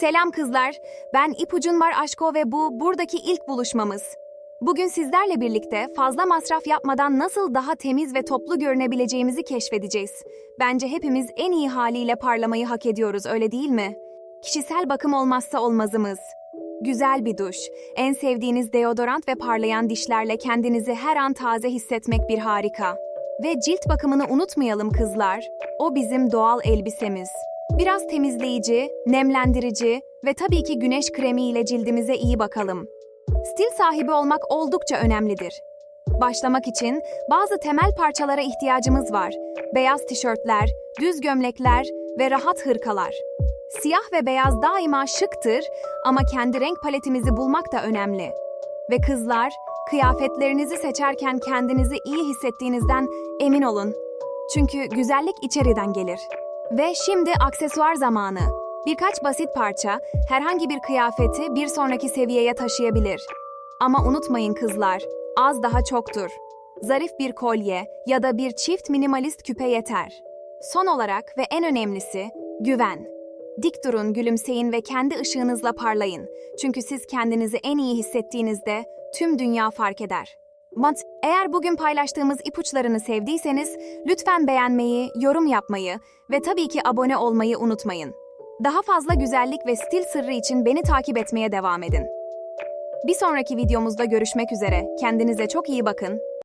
Selam kızlar. Ben İpucun var Aşko ve bu buradaki ilk buluşmamız. Bugün sizlerle birlikte fazla masraf yapmadan nasıl daha temiz ve toplu görünebileceğimizi keşfedeceğiz. Bence hepimiz en iyi haliyle parlamayı hak ediyoruz, öyle değil mi? Kişisel bakım olmazsa olmazımız. Güzel bir duş, en sevdiğiniz deodorant ve parlayan dişlerle kendinizi her an taze hissetmek bir harika. Ve cilt bakımını unutmayalım kızlar. O bizim doğal elbisemiz. Biraz temizleyici, nemlendirici ve tabii ki güneş kremi ile cildimize iyi bakalım. Stil sahibi olmak oldukça önemlidir. Başlamak için bazı temel parçalara ihtiyacımız var. Beyaz tişörtler, düz gömlekler ve rahat hırkalar. Siyah ve beyaz daima şıktır ama kendi renk paletimizi bulmak da önemli. Ve kızlar, kıyafetlerinizi seçerken kendinizi iyi hissettiğinizden emin olun. Çünkü güzellik içeriden gelir. Ve şimdi aksesuar zamanı. Birkaç basit parça herhangi bir kıyafeti bir sonraki seviyeye taşıyabilir. Ama unutmayın kızlar, az daha çoktur. Zarif bir kolye ya da bir çift minimalist küpe yeter. Son olarak ve en önemlisi güven. Dik durun, gülümseyin ve kendi ışığınızla parlayın. Çünkü siz kendinizi en iyi hissettiğinizde tüm dünya fark eder. Mat, eğer bugün paylaştığımız ipuçlarını sevdiyseniz lütfen beğenmeyi, yorum yapmayı ve tabii ki abone olmayı unutmayın. Daha fazla güzellik ve stil sırrı için beni takip etmeye devam edin. Bir sonraki videomuzda görüşmek üzere. Kendinize çok iyi bakın.